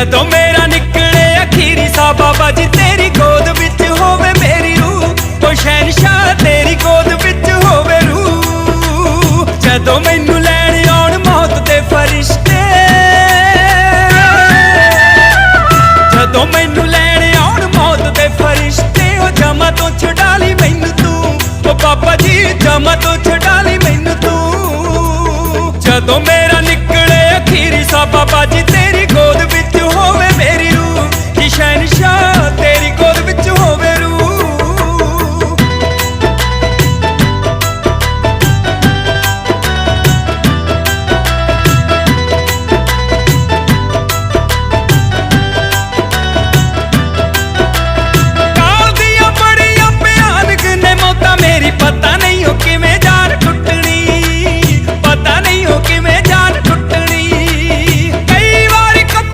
ਜਦੋਂ ਮੇਰਾ ਨਿਕਲੇ ਅਖੀਰੀ ਸਾ ਬਾਬਾ ਜੀ, ਤੇਰੀ ਗੋਦ ਵਿੱਚ ਹੋਵੇ ਮੇਰੀ ਰੂਹ, ਕੋਈ ਸ਼ਹਿਨशाह ਤੇਰੀ ਗੋਦ ਵਿੱਚ ਹੋਵੇ ਰੂਹ। ਜਦੋਂ ਮੈਨੂੰ ਲੈਣ ਆਉਣ ਮੌਤ ਦੇ ਫਰਿਸ਼ਤੇ, ਜਦੋਂ ਮੈਨੂੰ ਲੈਣ ਆਉਣ ਮੌਤ ਦੇ ਫਰਿਸ਼ਤੇ, ਉਹ ਜਮਾ ਤੋਂ ਛਡਾ ਲਈ ਮੈਨੂੰ ਤੂੰ, ਉਹ ਬਾਬਾ ਜੀ ਜਮਾ ਤੋਂ ਛਡਾ ਲਈ ਮੈਨੂੰ ਤੂੰ। ਜਦੋਂ ਮੇਰੇ